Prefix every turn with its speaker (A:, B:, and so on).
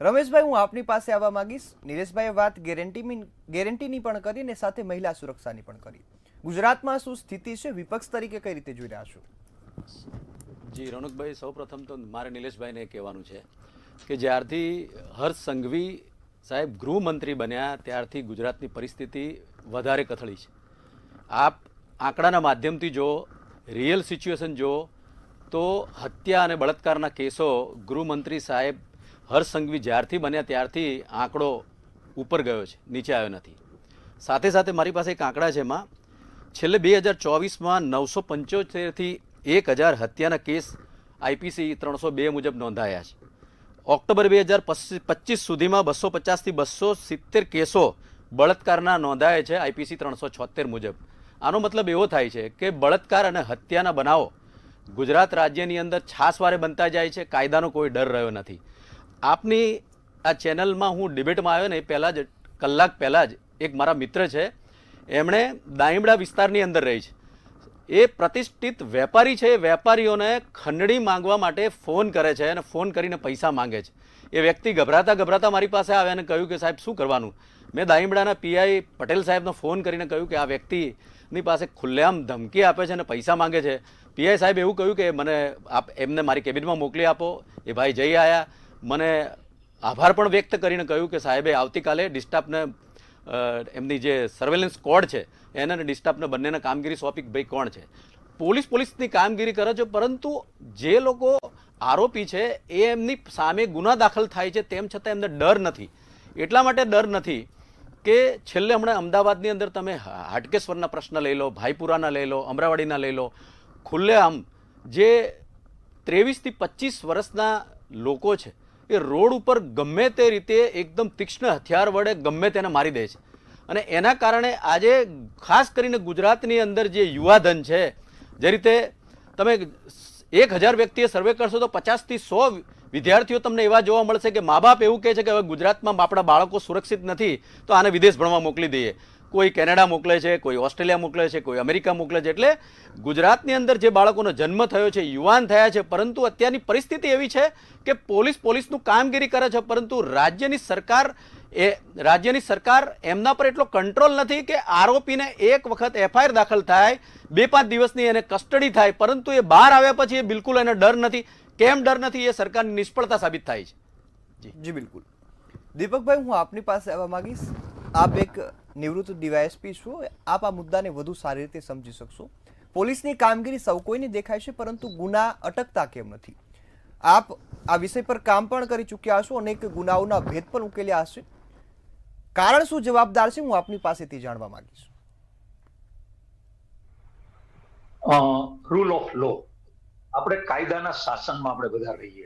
A: રમેશભાઈ, હું આપની પાસે આવવા માંગીશ. નિલેશભાઈએ વાત ગેરંટી ગેરંટીની પણ કરી અને સાથે મહિલા સુરક્ષાની પણ કરી. ગુજરાતમાં શું સ્થિતિ છે? વિપક્ષ તરીકે કઈ રીતે જોઈ રહ્યા છો?
B: જી, રણુકભાઈ, સૌપ્રથમ તો મારે નિલેશભાઈને કહેવાનું છે કે જ્યારથી હર્ષ સંઘવી સાહેબ ગૃહમંત્રી બન્યા, ત્યારથી ગુજરાતની પરિસ્થિતિ વધારે કથળી છે. આપ આંકડાના માધ્યમથી જો રિયલ સિચ્યુએશન જો, તો હત્યા અને બળાત્કારના કેસો ગૃહમંત્રી સાહેબ હર્ષ સંઘવી જ્યારથી બન્યા ત્યારથી આંકડો ઉપર ગયો છે, નીચે આવ્યો નથી. સાથે સાથે મારી પાસે એક આંકડા છે એમાં. છેલ્લે બે હજાર ચોવીસમાં નવસો પંચોતેરથી એક હજાર હત્યાના કેસ આઈપીસી ત્રણસો બે મુજબ નોંધાયા છે. ઓક્ટોબર બે હજાર પચીસ સુધીમાં બસો પચાસથી બસો સિત્તેર કેસો બળાત્કારના નોંધાયા છે આઈપીસી ત્રણસો છોતેર મુજબ. આનો મતલબ એવો થાય છે કે બળાત્કાર અને હત્યાના બનાવો ગુજરાત રાજ્યની અંદર છાસવારે બનતા જાય છે, કાયદાનો કોઈ ડર રહ્યો નથી. આપની આ ચેનલમાં હું ડિબેટમાં આવ્યો ને પહેલાં જ, કલાક પહેલાં જ, એક મારા મિત્ર છે, એમણે દાયમડા વિસ્તારની અંદર રહી છે. એ પ્રતિષ્ઠિત વેપારી છે, એ વેપારીઓને ખંડણી માંગવા માટે ફોન કરે છે અને ફોન કરીને પૈસા માંગે છે. એ વ્યક્તિ ગભરાતા ગભરાતા મારી પાસે આવે અને કહ્યું કે, સાહેબ, શું કરવાનું? મેં દાયમડાના પીઆઈ પટેલ સાહેબનો ફોન કરીને કહ્યું કે, આ વ્યક્તિની પાસે ખુલ્લેઆમ ધમકી આપે છે અને પૈસા માંગે છે. પીઆઈ સાહેબ એવું કહ્યું કે, મને આપ એમને મારી કેબિનમાં મોકલી આપો. એ ભાઈ જઈ આવ્યા મને આભાર પણ વ્યક્ત કરીને કહ્યું કે સાહેબે આવતીકાલે ડિસ્ટાફને એમની જે સર્વેલન્સ કોડ છે, એને અને ડિસ્ટાફને બંનેના કામગીરી સોંપી ભાઈ કોણ છે. પોલીસ પોલીસની કામગીરી કરે છે, પરંતુ જે લોકો આરોપી છે, એ એમની સામે ગુના દાખલ થાય છે, તેમ છતાં એમને ડર નથી. એટલા માટે ડર નથી કે છેલ્લે હમણાં અમદાવાદની અંદર તમે હાટકેશ્વરના પ્રશ્ન લઈ લો, ભાઈપુરાના લઈ લો અમરાવાડીના લઈ લો, ખુલ્લેઆમ જે ત્રેવીસથી પચીસ વર્ષના લોકો છે એ રોડ ઉપર ગમે તે રીતે એકદમ તીક્ષ્ણ હથિયાર વડે ગમે તેને મારી દે છે. અને એના કારણે આજે ખાસ કરીને ગુજરાતની અંદર જે યુવાધન છે, જે રીતે તમે એક હજાર વ્યક્તિએ સર્વે કરશો તો પચાસથી સો વિદ્યાર્થીઓ તમને એવા જોવા મળશે કે મા બાપ એવું કહે છે કે હવે ગુજરાતમાં આપણા બાળકો સુરક્ષિત નથી, તો આને વિદેશ ભણવા મોકલી દઈએ. કોઈ કેનેડા મોકલે છે, કોઈ ઓસ્ટ્રેલિયા મોકલે છે, કોઈ અમેરિકા મોકલે છે, એટલે ગુજરાતની અંદર જે બાળકોનો જન્મ થયો છે, યુવાન થયા છે, પરંતુ અત્યારની પરિસ્થિતિ એવી છે કે પોલીસ પોલીસનું કામગીરી કરે છે, પરંતુ રાજ્યની સરકાર એ, રાજ્યની સરકાર એમના પર એટલો કંટ્રોલ નથી કે આરોપીને એક વખત એફઆઈઆર દાખલ થાય, બે પાંચ દિવસની એને કસ્ટડી થાય, પરંતુ એ બહાર આવ્યા પછી એ બિલકુલ એને ડર નથી. કેમ ડર નથી એ સરકારની નિષ્ફળતા સાબિત થાય છે.
A: જી. બિલકુલ. દીપકભાઈ, હું આપની પાસે આવવા માંગીશ. આપ એક નિવૃત્ત ડીવાયએસપી છું. આપ આ મુદ્દાને વધુ સારી રીતે સમજી શકશો. પોલીસની કામગીરી સૌ કોઈને દેખાય છે, પરંતુ ગુના અટકતા કેમ નથી? આપ આ વિષય પર કામ પણ કરી ચૂક્યા હશો અનેક ગુનાઓના ભેદ પણ ઉકેલ્યા હશે. કારણ શું જવાબદાર છે, હું આપની પાસેથી જાણવા માંગીશ.
C: રૂલ ઓફ લો આપણે કાયદાના શાસનમાં આપણે બધા રહીએ.